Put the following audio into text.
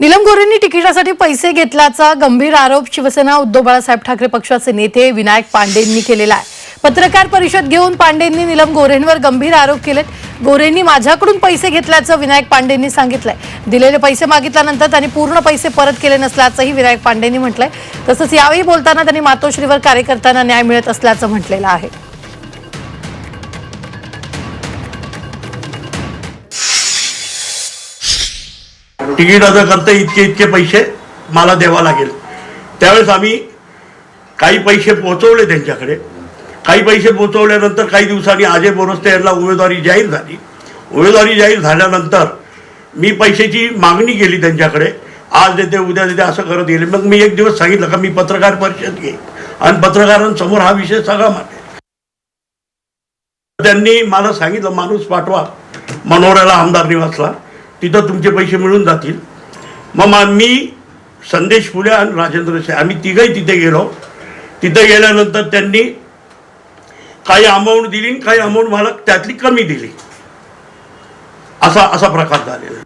नीलम गोरेंनी तिकिटासाठी पैसे घेतल्याचा गंभीर आरोप शिवसेना उद्धव बाळासाहेब ठाकरे पक्षाचे नेते विनायक पांडेंनी केलेला आहे. पत्रकार परिषद घेऊन पांडेंनी नीलम गोरेंवर गंभीर आरोप केलेत. गोरेंनी माझ्याकडून पैसे घेतल्याचं विनायक पांडेंनी सांगितलंय. दिलेले पैसे मागितल्यानंतर त्यांनी पूर्ण पैसे परत केले नसल्याचंही विनायक पांडेंनी म्हटलंय. तसंच यावेळी बोलताना त्यांनी मातोश्रीवर कार्यकर्त्यांना न्याय मिळत असल्याचं म्हटलेलं आहे. तिकीट अर्ज करता इतके इतके पैसे मला द्यावा लागेल. त्यावेळेस आम्ही काही पैसे पोहोचवले त्यांच्याकडे. काही पैसे पोहोचवल्यानंतर काही दिवसांनी अजय बोरस्ते यांना उमेदवारी जाहीर झाली. उमेदवारी जाहीर झाल्यानंतर मी पैशाची मागणी केली त्यांच्याकडे. आज देते उद्या देते असं करत गेले. मग मी एक दिवस सांगितलं का मी पत्रकार परिषद घे आणि पत्रकारांसमोर हा विषय सगळा मांडे त्यांनी मला सांगितलं माणूस पाठवा. मनोऱ्याला आमदार निवासला. तिथं तुमचे पैसे मिळून जातील. मग मी संदेश फुले आणि राजेंद्र शे आम्ही तिघही तिथे गेलो. तिथे गेल्यानंतर त्यांनी काही अमाऊंट दिली आणि काही अमाऊंट मला त्यातली कमी दिली. असा असा प्रकार झालेला.